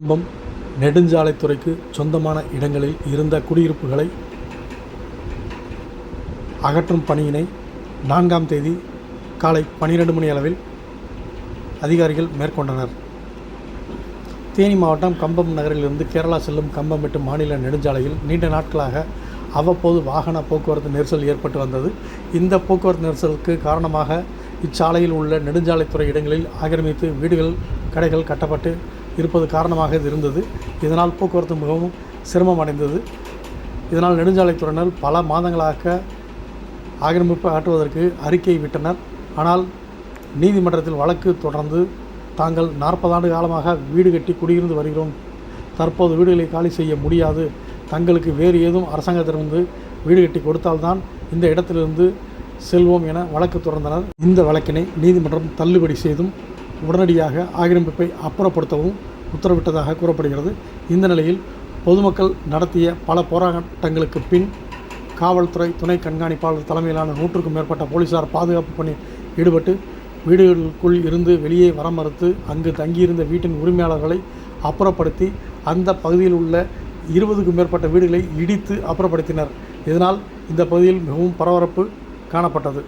கம்பம் நெடுஞ்சாலைத்துறைக்கு சொந்தமான இடங்களில் இருந்த குடியிருப்புகளை அகற்றும் பணியினை நான்காம் தேதி காலை பன்னிரெண்டு மணி அளவில் அதிகாரிகள் மேற்கொண்டனர். தேனி மாவட்டம் கம்பம் நகரிலிருந்து கேரளா செல்லும் கம்பம் எட்டு மாநில நெடுஞ்சாலையில் நீண்ட நாட்களாக அவ்வப்போது வாகன போக்குவரத்து நெரிசல் ஏற்பட்டு வந்தது. இந்த போக்குவரத்து நெரிசலுக்கு காரணமாக இச்சாலையில் உள்ள நெடுஞ்சாலைத்துறை இடங்களில் ஆக்கிரமித்து வீடுகள் கடைகள் கட்டப்பட்டு இருப்பது காரணமாக இது இருந்தது. இதனால் போக்குவரத்து மிகவும் சிரமம் அடைந்தது. இதனால் நெடுஞ்சாலைத்துறையினர் பல மாதங்களாக ஆக்கிரமிப்பு அகற்றுவதற்கு அறிக்கை விட்டனர். ஆனால் நீதிமன்றத்தில் வழக்கு தொடர்ந்து தாங்கள் நாற்பது ஆண்டு காலமாக வீடு கட்டி குடியிருந்து வருகிறோம். தற்போது வீடுகளை காலி செய்ய முடியாது. தங்களுக்கு வேறு ஏதும் அரசாங்கத்திலிருந்து வீடு கட்டி கொடுத்தால்தான் இந்த இடத்திலிருந்து செல்வோம் என வழக்கு தொடர்ந்தனர். இந்த வழக்கினை நீதிமன்றம் தள்ளுபடி செய்தும் உடனடியாக ஆக்கிரமிப்பை அப்புறப்படுத்தவும் உத்தரவிட்டதாக கூறப்படுகிறது. இந்த நிலையில் பொதுமக்கள் நடத்திய பல போராட்டங்களுக்கு பின் காவல்துறை துணை கண்காணிப்பாளர் தலைமையிலான நூற்றுக்கும் மேற்பட்ட போலீசார் பாதுகாப்பு பணி ஈடுபட்டு வீடுகளுக்குள் இருந்து வெளியே வர மறுத்து அங்கு தங்கியிருந்த வீட்டின் உரிமையாளர்களை அப்புறப்படுத்தி அந்த பகுதியில் உள்ள இருபதுக்கும் மேற்பட்ட வீடுகளை இடித்து அப்புறப்படுத்தினர். இதனால் இந்த பகுதியில் மிகவும் பரபரப்பு காணப்பட்டது.